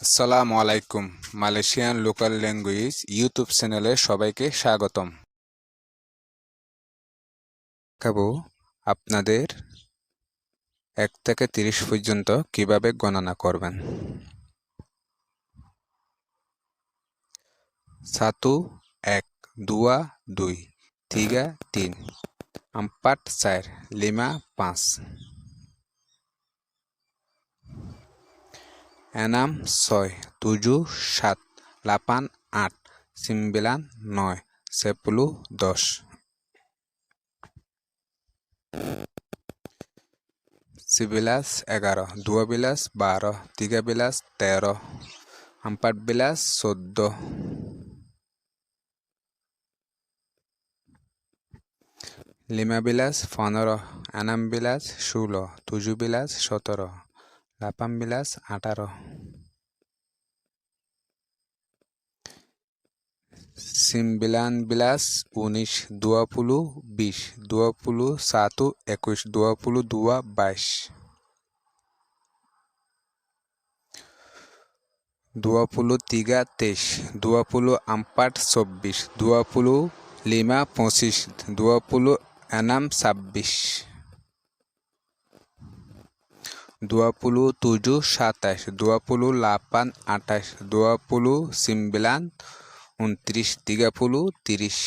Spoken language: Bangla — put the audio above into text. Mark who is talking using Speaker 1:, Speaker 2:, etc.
Speaker 1: আসসালামু আলাইকুম, মালয়েশিয়ান লোকাল ল্যাঙ্গুয়েজ ইউটিউব চ্যানেলে সবাইকে স্বাগতম। দেখাবো আপনাদের এক থেকে তিরিশ পর্যন্ত কীভাবে গণনা করবেন। সাতু এক dua দুই tiga তিন empat চার, লিমা পাঁচ। এনাম ছয়, তুজু সাত, লাপান আট, সিম্বিলান নয়, সেপুলু দশ। সিবিলাস এগারো দুয়া বিলাস বারো তিগা বিলাস তেরো আম্পাট বিলাস চোদ্দ লিমা বিলাস পনেরো এনাম বিলাস ষোলো তুজু বিলাস সতেরো delapan belas আঠারো sembilan belas উনিশ puluh বিশ puluh satu একুশ puluh dua বাইশ puluh tiga তেইশ puluh empat চব্বিশ puluh lima পঁচিশ puluh enam ছাব্বিশ puluh tujuh সাতাশ delapan আঠাশ dua puluh sembilan উনত্রিশ puluh তিরিশ